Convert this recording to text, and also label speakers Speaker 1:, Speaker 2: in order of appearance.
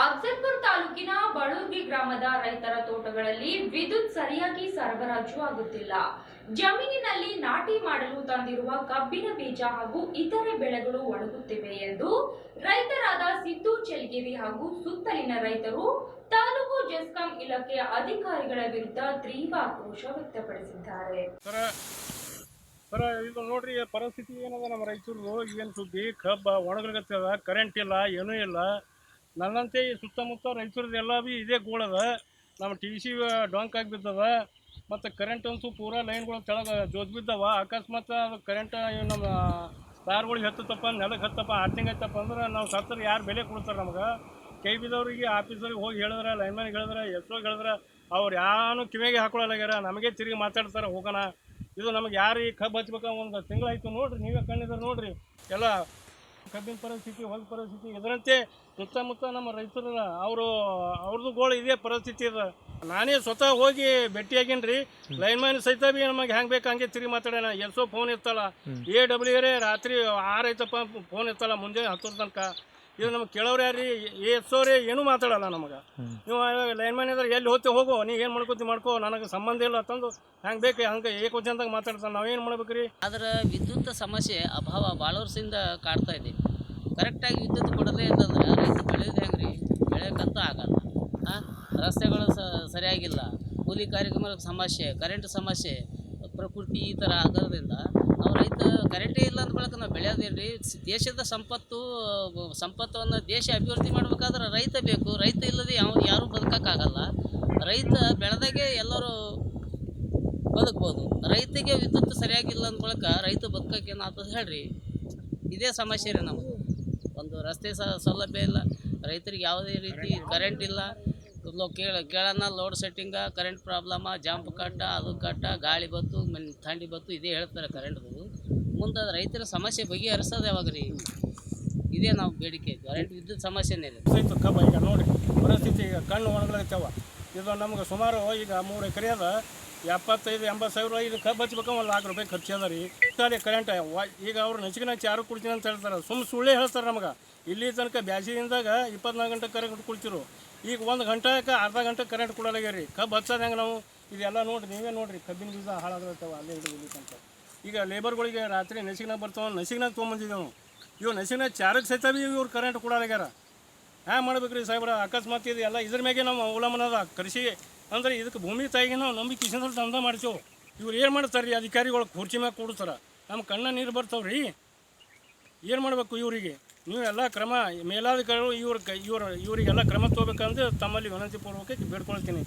Speaker 1: ಅಫ್ಜಲ್ಪುರ್ ತಾಲೂಕಿನ ಬಳೂರ್ಗಿ ಗ್ರಾಮದ ರೈತರ ತೋಟಗಳಲ್ಲಿ ವಿದ್ಯುತ್ ಸರಿಯಾಗಿ ಸರಬರಾಜು ಆಗುತ್ತಿಲ್ಲ. ಜಮೀನಿನಲ್ಲಿ ನಾಟಿ ಮಾಡಲು ತಂದಿರುವ ಕಬ್ಬಿನ ಬೀಜ ಹಾಗೂ ಇತರೆ ಬೆಳೆಗಳು ಒಣಗುತ್ತಿವೆ ಎಂದು ರೈತರಾದ ಸಿದ್ದು ಚೆಲ್ಗೇರಿ ಹಾಗೂ ಸುತ್ತಲಿನ ರೈತರು ತಾಲೂಕು ಜೆಸ್ಕಾಂ ಇಲಾಖೆಯ ಅಧಿಕಾರಿಗಳ ವಿರುದ್ಧ ತೀವ್ರ ಆಕ್ರೋಶ ವ್ಯಕ್ತಪಡಿಸಿದ್ದಾರೆ.
Speaker 2: ಸರ ಇದು ನೋಡ್ರಿ, ಪರಿಸ್ಥಿತಿ ಏನದ ನಮ್ಮ ರೈತರದು? ಏನು ಸುದ್ದಿ? ಕಬ್ಬ ಕರೆಂಟ್ ಇಲ್ಲ, ಏನೂ ಇಲ್ಲ. ನನ್ನಂತೆ ಈ ಸುತ್ತಮುತ್ತ ರೈತರದ್ದು ಎಲ್ಲ ಭೀ ಇದೇ ಗೋಳದ ನಮ್ಮ ಟಿ ಸಿ ಡೊಂಕ್ ಆಗಿ ಬಿದ್ದದ. ಮತ್ತು ಕರೆಂಟ್ ಅಂತೂ ಪೂರಾ ಲೈನ್ಗಳು ಕೆಳಗೆ ಜೋತ್ ಬಿದ್ದವ. ಅಕಸ್ಮಾತ್ ಅದು ಕರೆಂಟ್ ನಮ್ಮ ತಾರ್ಗಳಿಗೆ ಹತ್ತತ್ತಪ್ಪ ನೆಲಕ್ಕೆ ಹತ್ತಪ್ಪ ಆರ್ತಿಂಗ್ ಹತ್ತಪ್ಪ ಅಂದ್ರೆ ನಾವು ಸತ್ತರೆ ಯಾರು ಬೆಲೆ ಕೊಡ್ತಾರೆ ನಮ್ಗೆ? ಕೈ ಬಿದ್ದವ್ರಿಗೆ ಆಫೀಸರಿಗೆ ಹೋಗಿ ಹೇಳಿದ್ರೆ ಲೈನ್ಮನ್ಗೆ ಹೇಳಿದ್ರೆ ಎಷ್ಟೋ ಹೇಳಿದ್ರೆ, ಅವ್ರು ಯಾರು ಕಿವಿಗೆ ಹಾಕೊಳ್ಳಲಾಗ್ಯಾರ ನಮಗೆ ತಿರುಗಿ ಮಾತಾಡ್ತಾರೆ, ಹೋಗೋಣ. ಇದು ನಮಗೆ ಯಾರು ಈ ಕಬ್ಬು ಹಚ್ಬೇಕು ಒಂದು ತಿಂಗಳಾಯ್ತು ನೋಡ್ರಿ, ನೀವೇ ಕಣ್ಣಿದ್ರೆ ನೋಡ್ರಿ. ಎಲ್ಲ ಕಬ್ಬಿನ ಪರಿಸ್ಥಿತಿ ಹೊಲ ಪರಿಸ್ಥಿತಿ ಇದರಂತೆ ಸುತ್ತಮುತ್ತ ನಮ್ಮ ರೈತರ ಅವರು ಅವ್ರದ್ದು ಗೋಳು ಇದೇ ಪರಿಸ್ಥಿತಿ ಇದೆ ನಾನೇ ಸ್ವತಃ ಹೋಗಿ ಭೇಟಿಯಾಗೀನಿ ರೀ ಲೈನ್ ಮ್ಯಾನ್ ಸಹಿತ ಬಿ ನಮಗೆ ಹೆಂಗೆ ಬೇಕು ಹಂಗೆ ತಿರುಗಿ ಮಾತಾಡೋಣ ಎಲ್ಸೋ ಫೋನ್ ಇರ್ತಲ್ಲ ಎ ಡಬ್ಲ್ಯೂ ರೇ ರಾತ್ರಿ ಆರು ಐತಪ್ಪ ಫೋನ್ ಇರ್ತಲ್ಲ ಮುಂಜಾನೆ ಹತ್ತರ ತನಕ ಇದು ನಮ್ಗೆ ಕೇಳೋರು ಯಾರು ರೀ ಎಸ್ಸೋರೇ ಏನೂ ಮಾತಾಡಲ್ಲ ನಮಗೆ. ನೀವು ಲೈನ್ ಮ್ಯಾನ್ ಇದ್ರೆ ಎಲ್ಲಿ ಹೋಗ್ತೀವಿ? ಹೋಗೋ. ನೀವು ಏನು ಮಾಡ್ಕೋತಿ ಮಾಡ್ಕೋ? ನನಗೆ ಸಂಬಂಧ ಇಲ್ಲ ತಂದು ಹೆಂಗೆ ಬೇಕು? ಹಂಗೆ ಏಕವಚನದಾಗ ಮಾತಾಡ್ತಾನೆ ನಾವೇನು ಮಾಡ್ಬೇಕು ರೀ
Speaker 3: ಆದ್ರೆ ವಿದ್ಯುತ್ ಸಮಸ್ಯೆ ಅಭಾವ ಭಾಳ ವರ್ಷದಿಂದ ಕಾಡ್ತಾ ಇದೆ. ಕರೆಕ್ಟಾಗಿ ವಿದ್ಯುತ್ ಕೊಡದೇ ಅಂದ್ರೆ ರೈತ ಬೆಳೆಯೋದು ಹೆಂಗೆ ರೀ ಬೆಳೆಯೋಕ್ಕಂತೂ ಆಗಲ್ಲ. ಹಾಂ ರಸ್ತೆಗಳು ಸ- ಸರಿಯಾಗಿಲ್ಲ. ಕೂಲಿ ಕಾರ್ಯಕ್ರಮ ಸಮಸ್ಯೆ ಕರೆಂಟ್ ಸಮಸ್ಯೆ ಪ್ರಕೃತಿ ಈ ಥರ ಆಗೋದ್ರಿಂದ ಕರೆಂಟೇ ಇಲ್ಲ ಅಂದ ಬಳಕ ನಾವು ಬೆಳೆಯೋದಿರ್ರಿ ದೇಶದ ಸಂಪತ್ತು, ಸಂಪತ್ತವನ್ನು ಸಂಪತ್ತನ್ನು ದೇಶ ಅಭಿವೃದ್ಧಿ ಮಾಡ್ಬೇಕಾದ್ರೆ ರೈತ ಬೇಕು. ರೈತ ಇಲ್ಲದೆ ಯಾವ ಯಾರೂ ಬದುಕೋಕ್ಕಾಗಲ್ಲ. ರೈತ ಬೆಳೆದಾಗೆ ಎಲ್ಲರೂ ಬದುಕ್ಬೋದು. ರೈತಿಗೆ ವಿದ್ಯುತ್ ಸರಿಯಾಗಿಲ್ಲ ಅಂದ ಬಳಕ ರೈತ ಬದುಕಕ್ಕೆ ಏನಾಗ್ತದೆ ಹೇಳ್ರಿ. ಇದೇ ಸಮಸ್ಯೆ ರೀ ನಮ್ಮದು ಒಂದು ರಸ್ತೆ ಸೌಲಭ್ಯ ಇಲ್ಲ. ರೈತರಿಗೆ ಯಾವುದೇ ರೀತಿ ಕರೆಂಟ್ ಇಲ್ಲ. ಕೇಳ ಕೇಳೋಣ load setting current problem jump cut ಅದು ಕಟ್ಟ ಗಾಳಿ ಬತ್ತು, ಮನೆ ಥಂಡಿ ಬತ್ತು, ಇದೇ ಹೇಳ್ತಾರೆ ಕರೆಂಟ್ದು. ಮುಂದೆ ರೈತರ ಸಮಸ್ಯೆ ಬಗೆಹರಿಸೋದು ಯಾವಾಗ ರೀ ಇದೇ ನಾವು ಬೇಡಿಕೆ. ಕರೆಂಟ್ ವಿದ್ಯುತ್ ಸಮಸ್ಯೆನೇ ಇದೆ
Speaker 2: ಕಬ್ಬ ಈಗ ನೋಡಿ, ಪರಿಸ್ಥಿತಿ ಈಗ ಕಣ್ಣು ಒಣಗ್ಲಾಗ್ತಾವ ಇದು ನಮ್ಗೆ ಸುಮಾರು ಈಗ ಮೂರು ಎಕರೆ ಅದ. ಎಪ್ಪತ್ತೈದು, ಎಂಬತ್ತು ಸಾವಿರ ಇದು ಕಬ್ಬು ಹಚ್ಬೇಕು ಒಂದು ಲಾಖ ರೂಪಾಯಿ ಖರ್ಚು ಅದ ರೀ. ಕರೆಂಟ್ ಈಗ ಅವ್ರು ನಚಿಕಿನ ಚಾರು ಕುಡ್ತೀನಿ ಅಂತ ಹೇಳ್ತಾರೆ. ಸುಮ್ಮ ಸುಳ್ಳೇ ಹೇಳ್ತಾರೆ ನಮ್ಗೆ. ಇಲ್ಲಿ ತನಕ ಬ್ಯಾಸಿಗಿಂದಾಗ ಇಪ್ಪತ್ನಾಲ್ಕು ಗಂಟೆ ಕರೆಂಟ್ ಕುಳ್ತಿರು ಈಗ ಒಂದು ಗಂಟೆಗೆ ಅರ್ಧ ಗಂಟೆ ಕರೆಂಟ್ ಕೊಡಲಾಗ್ಯಾರ ಕಬ್ಬು ಹಚ್ಚೋದು ಹೆಂಗೆ ನಾವು ಇದೆಲ್ಲ ನೋಡಿರಿ, ನೀವೇ ನೋಡಿರಿ ಕಬ್ಬಿನ ಬೀಜ ಹಾಳಾಗ್ಲತ್ತಾವ, ಅಲ್ಲೇ ಹಿಡಿದು ತನಕ ಈಗ ಲೇಬರ್ಗಳಿಗೆ ರಾತ್ರಿ ನಸಿಗ್ನಾಗ ಬರ್ತಾವ ನಸಿಗ್ನಾಗ ತೊಗೊಂಬಂದಿದ್ದೆವು ಇವು ನಸಿಗ್ನಾಗ ಚಾರಕ್ಕೆ ಸಹಿತ ಬಿ ಇವ್ರು ಕರೆಂಟ್ ಕೊಡಲಾಗ್ಯಾರ ಹ್ಯಾ ಮಾಡ್ಬೇಕು ರೀ ಸಾಹೇಬ್ರ, ಅಕಸ್ಮಾತ್ ಇದು ಎಲ್ಲ ಇದ್ರ ಮ್ಯಾಗೆ ನಾವು ಅವಲಂಬನ ಅದ. ಕೃಷಿ ಅಂದ್ರೆ ಇದಕ್ಕೆ ಭೂಮಿ ತಾಯಿಗೆ ನಾವು ನಂಬಿಕೆ ಕಿಶನ್ದಲ್ಲಿ ದಂಧ ಮಾಡ್ತೇವೆ. ಇವ್ರು ಏನು ಮಾಡ್ತಾರೆ? ರೀ ಅಧಿಕಾರಿಗಳು ಕುರ್ಚಿ ಮ್ಯಾಗ ಕೂಡ್ತಾರೆ. ನಮ್ಮ ಕಣ್ಣ ನೀರು ಬರ್ತಾವೆ ರೀ ಏನು ಮಾಡಬೇಕು ಇವರಿಗೆ? ನೀವು ಎಲ್ಲ ಕ್ರಮ ಮೇಲಾಧಿಕಾರಿಗಳು ಇವ್ರ ಇವ್ರ, ಇವರಿಗೆಲ್ಲ ಕ್ರಮ ತೊಗೋಬೇಕಂದ್ರೆ ತಮ್ಮಲ್ಲಿ ವಿನಂತಿ ಪೂರ್ವಕಕ್ಕೆ ಬೇಡ್ಕೊಳ್ತೀನಿ.